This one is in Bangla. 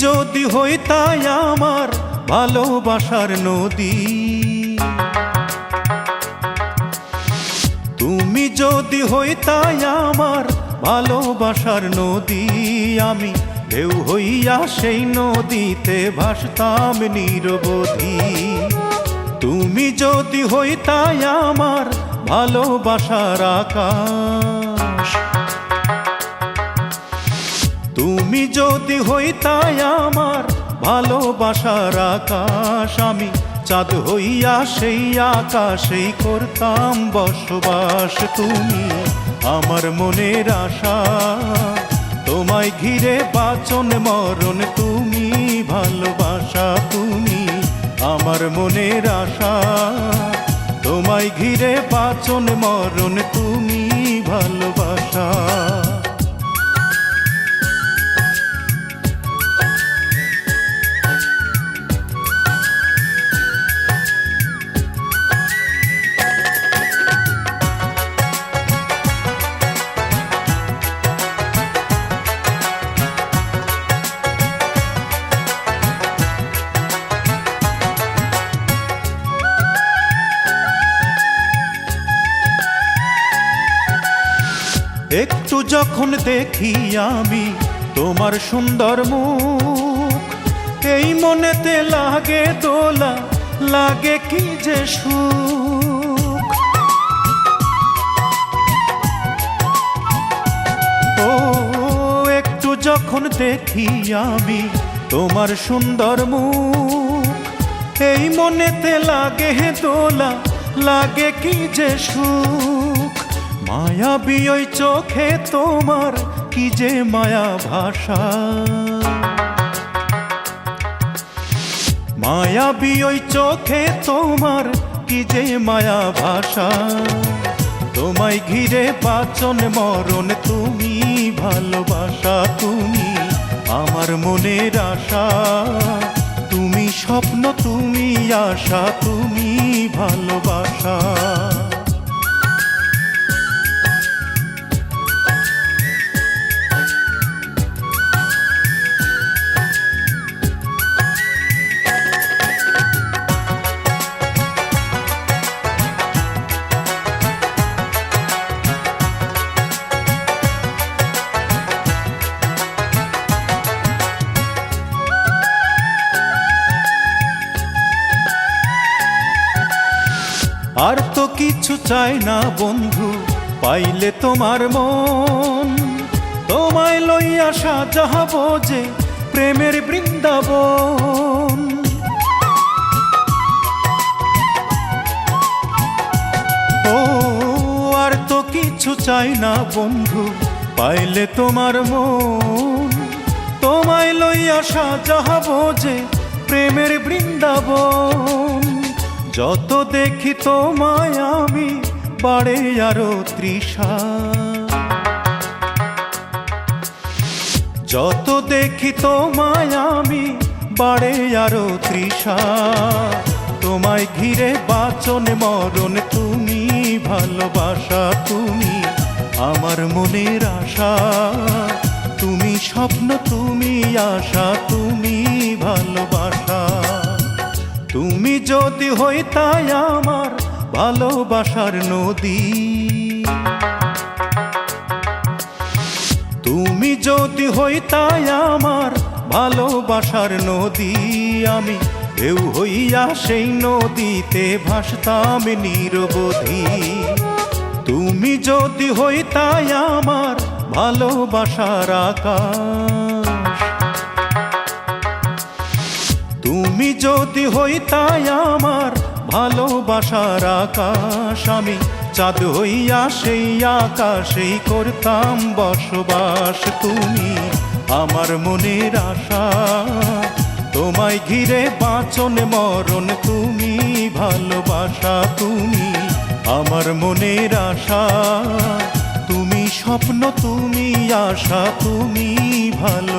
যদি হইতাই আমার ভালোবাসার নদী। তুমি যদি হইতাই আমার ভালোবাসার নদী। আমি ঢেউ হইয়া সেই নদীতে ভাসতাম নিরবধি। তুমি যদি হইতাই আমার ভালোবাসার আকাশ। তুমি যদি হইতাই আমার ভালোবাসার আকাশ, আমি চাঁদ হইয়া সেই আকাশেই করতাম বসবাস। তুমি আমার মনের আশা, তোমায় ঘিরে বাচন মরণ, তুমি ভালোবাসা। তুমি আমার মনের আশা, তোমায় ঘিরে বাচন মরণ, তুমি ভালোবাসা। একটু যখন দেখি আমি তোমার সুন্দর মুখ, এই মনেতে লাগে দোলা, লাগে কি যে সুখ। ও, একটু যখন দেখি আমি তোমার সুন্দর মুখ, এই মনেতে লাগে দোলা, লাগে কি যে সুখ। মায়াবী ওই চোখে তোমার কি যে মায়া ভাষা? মায়াবী ওই চোখে তোমার কি যে মায়া ভাষা? তোমায় ঘিরে বাচন মরণ তুমি ভালোবাসা, তুমি আমার মনের আশা। তুমি স্বপ্ন, তুমি আশা, তুমি ভালোবাসা। আর তো কিছু চাই না, বন্ধু, পাইলে তোমার মন। তোমায় লইয়া সাজাবো যে, প্রেমের বৃন্দাবন। ও, আর তো কিছু চাই না, বন্ধু, পাইলে তোমার মন। তোমায় লইয়া সাজাবো যে, প্রেমের বৃন্দাবন। যত দেখি তোমায় আমি, বাড়ে আরও তৃষা। যত দেখি তোমায় আমি, বাড়ে আরও তৃষা। তোমায় ঘিরে বাচন মরণ, তুমি ভালোবাসা, তুমি আমার মনের আশা। তুমি স্বপ্ন, তুমি আশা, তুমি ভালোবাসা। তুমি যদি হইতাই আমার ভালোবাসার নদী, তুমি যদি হইতাই আমার ভালোবাসার নদী, আমি ঢেউ হইয়া সেই নদীতে ভাসতাম নিরবধি। তুমি যদি হইতাই আমার ভালোবাসার আকাশ তুমি যদি হইতাই আমার ভালোবাসার আকাশ, আমি চাঁদ হইয়া সেই আকাশেই করতাম বসবাস। তুমি আমার মনের আশা, তোমায় ঘিরে বাঁচন মরণ, তুমি ভালোবাসা, তুমি আমার মনের আশা। তুমি স্বপ্ন, তুমি আশা, তুমি ভালো